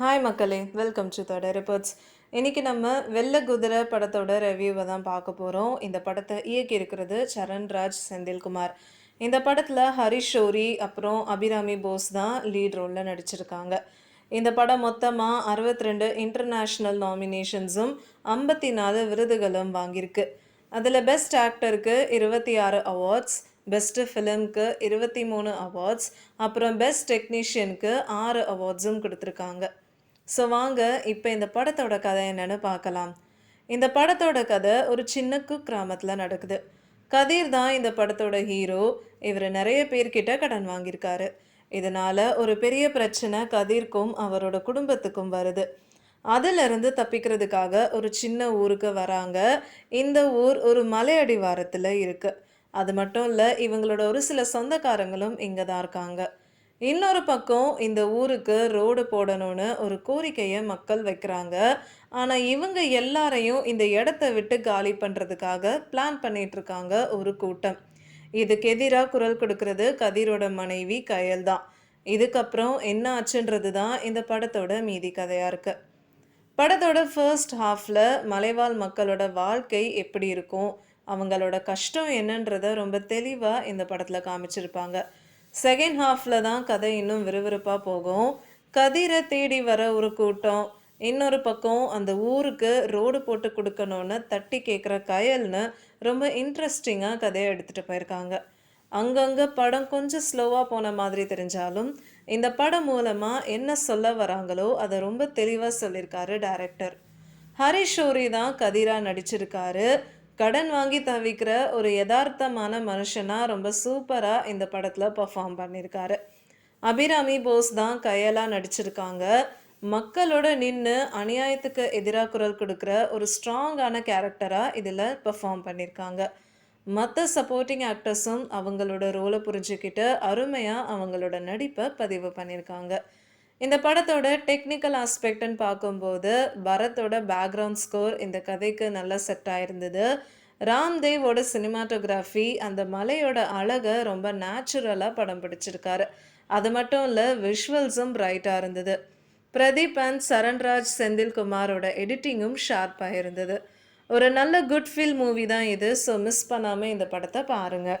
Hi மக்களே. Welcome to தோட reports இன்னைக்கு நம்ம வெள்ள குதிரை படத்தோட ரிவ்யூவை தான் பார்க்க போகிறோம் இந்த படத்தை இயக்கி இருக்கிறது சரண்ராஜ் செந்தில்குமார். இந்த படத்தில் ஹரிஷ் ஷோரி அப்புறம் அபிராமி போஸ் தான் லீட் ரோலில் நடிச்சிருக்காங்க. இந்த படம் மொத்தமாக அறுபத்தி ரெண்டு இன்டர்நேஷ்னல் நாமினேஷன்ஸும் ஐம்பத்தி நாலு விருதுகளும் வாங்கியிருக்கு. அதில் பெஸ்ட் ஆக்டருக்கு இருபத்தி ஆறு அவார்ட்ஸ் பெஸ்ட்டு ஃபிலிம்க்கு இருபத்தி மூணு அவார்ட்ஸ் அப்புறம் பெஸ்ட் டெக்னீஷியனுக்கு ஆறு அவார்ட்ஸும் கொடுத்துருக்காங்க. ஸோ வாங்க இப்போ இந்த படத்தோட கதை என்னென்னு பார்க்கலாம். இந்த படத்தோட கதை ஒரு சின்ன குக் கிராமத்தில் நடக்குது. கதிர் தான் இந்த படத்தோட ஹீரோ. இவர் நிறைய பேர்கிட்ட கடன் வாங்கியிருக்காரு. இதனால் ஒரு பெரிய பிரச்சனை கதிர்க்கும் அவரோட குடும்பத்துக்கும் வருது. அதிலிருந்து தப்பிக்கிறதுக்காக ஒரு சின்ன ஊருக்கு வராங்க. இந்த ஊர் ஒரு மலையடிவாரத்தில் இருக்குது அது மட்டும் இல்லை இவங்களோட ஒரு சில சொந்தக்காரங்களும் இங்கே தான் இருக்காங்க. இன்னொரு பக்கம் இந்த ஊருக்கு ரோடு போடணும்னு ஒரு கோரிக்கையை மக்கள் வைக்கிறாங்க. ஆனால் இவங்க எல்லாரையும் இந்த இடத்த விட்டு காலி பண்ணுறதுக்காக பிளான் பண்ணிகிட்ருக்காங்க ஒரு கூட்டம். இதுக்கு எதிராக குரல் கொடுக்கறது கதிரோட மனைவி கயல் தான். இதுக்கப்புறம் என்ன ஆச்சுன்றது தான் இந்த படத்தோட மீதி கதையாக இருக்கு. படத்தோட ஃபர்ஸ்ட் ஹாஃபில் மலைவாழ் மக்களோட வாழ்க்கை எப்படி இருக்கும்? அவங்களோட கஷ்டம் என்னன்றத ரொம்ப தெளிவாக இந்த படத்தில் காமிச்சிருப்பாங்க. செகண்ட் ஹாஃபில் தான் கதை இன்னும் விறுவிறுப்பாக போகும். கதிரை தேடி வர ஒரு கூட்டம். இன்னொரு பக்கம் அந்த ஊருக்கு ரோடு போட்டு கொடுக்கணும்னு தட்டி கேட்குற கயல்னு ரொம்ப இன்ட்ரெஸ்டிங்காக கதையை எடுத்துகிட்டு போயிருக்காங்க. அங்கங்கே படம் கொஞ்சம் ஸ்லோவாக போன மாதிரி தெரிஞ்சாலும் இந்த படம் மூலமாக என்ன சொல்ல வராங்களோ அதை ரொம்ப தெளிவாக சொல்லியிருக்காரு டேரக்டர் ஹரிஷ் ஷோரி தான் கதிரா நடிச்சிருக்காரு. கடன் வாங்கி தவிக்கிற ஒரு யதார்த்தமான மனுஷனாக ரொம்ப சூப்பராக இந்த படத்தில் பர்ஃபார்ம் பண்ணியிருக்காரு அபிராமி போஸ் தான் கையெல்லாம் நடிச்சிருக்காங்க. மக்களோட நின்று அநியாயத்துக்கு எதிராக குரல் கொடுக்குற ஒரு ஸ்ட்ராங்கான கேரக்டராக இதில் பெர்ஃபார்ம் பண்ணியிருக்காங்க மற்ற சப்போர்ட்டிங் ஆக்டர்ஸும் அவங்களோட ரோலை புரிஞ்சுக்கிட்டு அருமையாக அவங்களோட நடிப்பை பதிவு பண்ணியிருக்காங்க இந்த படத்தோட டெக்னிக்கல் ஆஸ்பெக்ட்னு பார்க்கும்போது பரத்தோட பேக்ரவுண்ட் ஸ்கோர் இந்த கதைக்கு நல்லா செட் ஆயிருந்தது. ராம்தேவோட சினிமாட்டோகிராஃபி அந்த மலையோட அழகை ரொம்ப நேச்சுரலாக படம் பிடிச்சிருக்காரு. அது மட்டும் இல்லை விஷுவல்ஸும் பிரைட்டாக இருந்தது. பிரதீப் அண்ட் சரண்ராஜ் செந்தில்குமாரோட எடிட்டிங்கும் ஷார்ப்பாக இருந்தது. ஒரு நல்ல குட் ஃபீல் மூவி தான் இது ஸோ மிஸ் பண்ணாமல் இந்த படத்தை பாருங்கள்